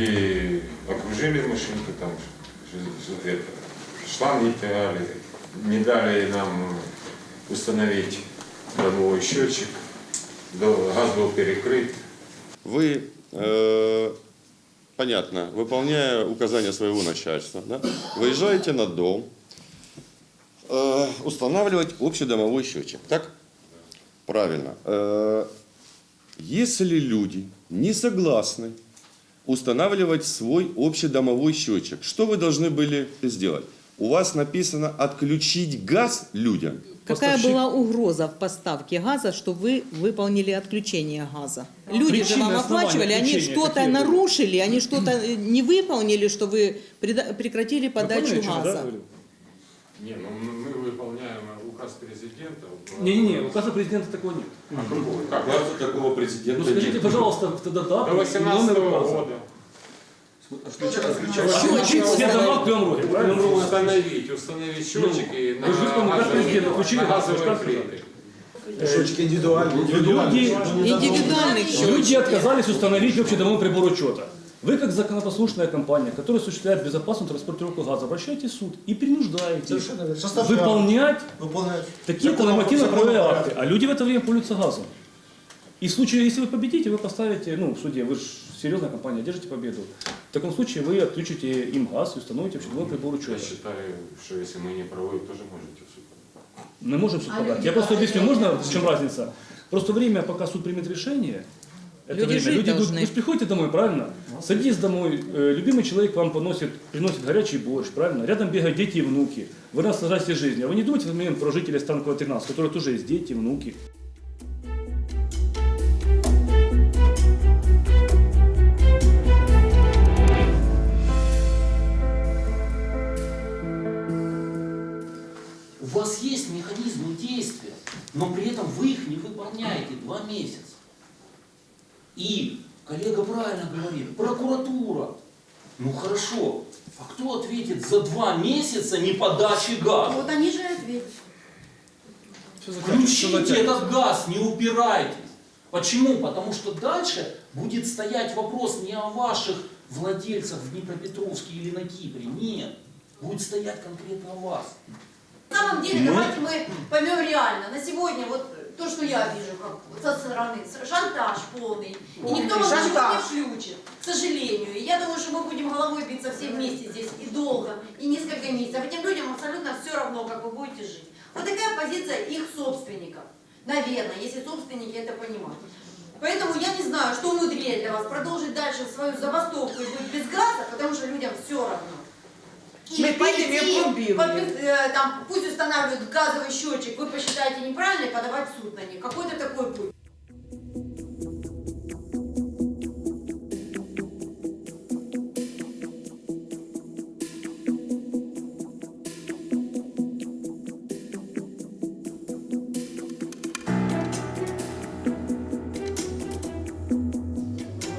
Включили машинку, там это, шланги тягали, не дали нам установить домовой счетчик, газ был перекрыт. Вы, э, понятно, выполняя указания своего начальства, да, выезжаете на дом, э, устанавливать общедомовой счетчик, так? Правильно. Э, если люди не согласны устанавливать свой общедомовой счетчик, что вы должны были сделать? У вас написано отключить газ людям. Какая Поставщик- была угроза в поставке газа, что вы выполнили отключение газа? Люди же вам оплачивали, они что-то какие были? нарушили, они что-то э, не выполнили, что вы прекратили подачу да, газа. говорю? Не, ну мы выполняем указ президента. Не-не-не, указа президента такого нет. А какого? Как? такого президента Ну скажите, пожалуйста, тогда До дату и 18 номер указа. года. Счетчик Все дома в правильно? Ну, установить, установить счетчики помните, как президент включили, на газовые плиты. Шочки индивидуальные. Люди, Индивидуальных счетчиков. люди отказались установить общедомовой прибор учета. Вы, как законопослушная компания, которая осуществляет безопасную транспортировку газа, обращаетесь в суд и принуждаете их Совершенно верно. Состав выполнять выполнять такие-то закон- нормативно-правовые акты. А люди в это время пользуются газом. И в случае, если вы победите, вы поставите, ну, в суде, вы же серьезная компания, держите победу. В таком случае вы отключите им газ и установите общедомовой прибор Я учета. считаю, что если мы не правы, тоже можете в суд. Мы можем суд подать. Я просто объясню, можно, в чем разница? Просто время, пока суд примет решение, это Люди время. жить Люди должны. вы же приходите домой, правильно? Садись домой, э, любимый человек вам поносит, приносит горячий борщ, правильно? Рядом бегают дети и внуки. Вы наслаждаетесь жизнью. А вы не думаете в этот момент про жителей Станкова 13, которые тоже есть дети, внуки. У вас есть механизмы действия, но при этом вы их не выполняете два месяца. И коллега правильно говорит, прокуратура. Ну хорошо, а кто ответит за два месяца неподачи газа? Вот они же ответят. Включите этот газ, не упирайтесь. Почему? Потому что дальше будет стоять вопрос не о ваших владельцах в Днепропетровске или на Кипре. Нет. Будет стоять конкретно о вас. На самом деле, давайте мы поймем реально. На сегодня вот то, что я вижу как со стороны, шантаж полный. И никто вам ничего не включит, к сожалению. И я думаю, что мы будем головой биться все вместе здесь и долго, и несколько месяцев. Этим людям абсолютно все равно, как вы будете жить. Вот такая позиция их собственников. Наверное, если собственники это понимают. Поэтому я не знаю, что мудрее для вас, продолжить дальше свою забастовку и быть без газа, потому что людям все равно. Мы пойдем и пойти, э, там, пусть устанавливают газовый счетчик, вы посчитаете неправильно и подавать в суд на них. Какой-то такой путь.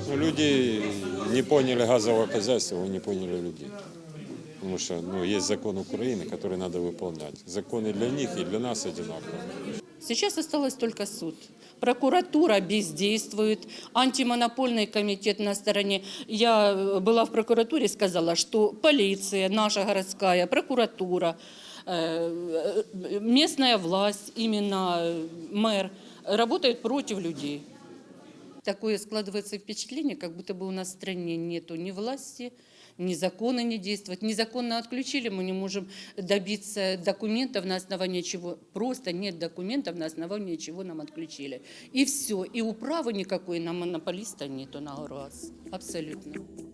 Ну, люди не поняли газового хозяйства, вы не поняли людей. Потому что ну, есть закон Украины, который надо выполнять. Законы для них и для нас одинаковые. Сейчас осталось только суд. Прокуратура бездействует, антимонопольный комитет на стороне. Я э, была в прокуратуре, сказала, что полиция, наша городская, прокуратура, э, э, местная власть, именно мэр, работают против людей. Такое складывается впечатление, как будто бы у нас в стране нету ни власти, ни закона не действуют. Незаконно отключили, мы не можем добиться документов, на основании чего. Просто нет документов, на основании чего нам отключили. И все. И управы никакой на монополиста нету на газ. Абсолютно.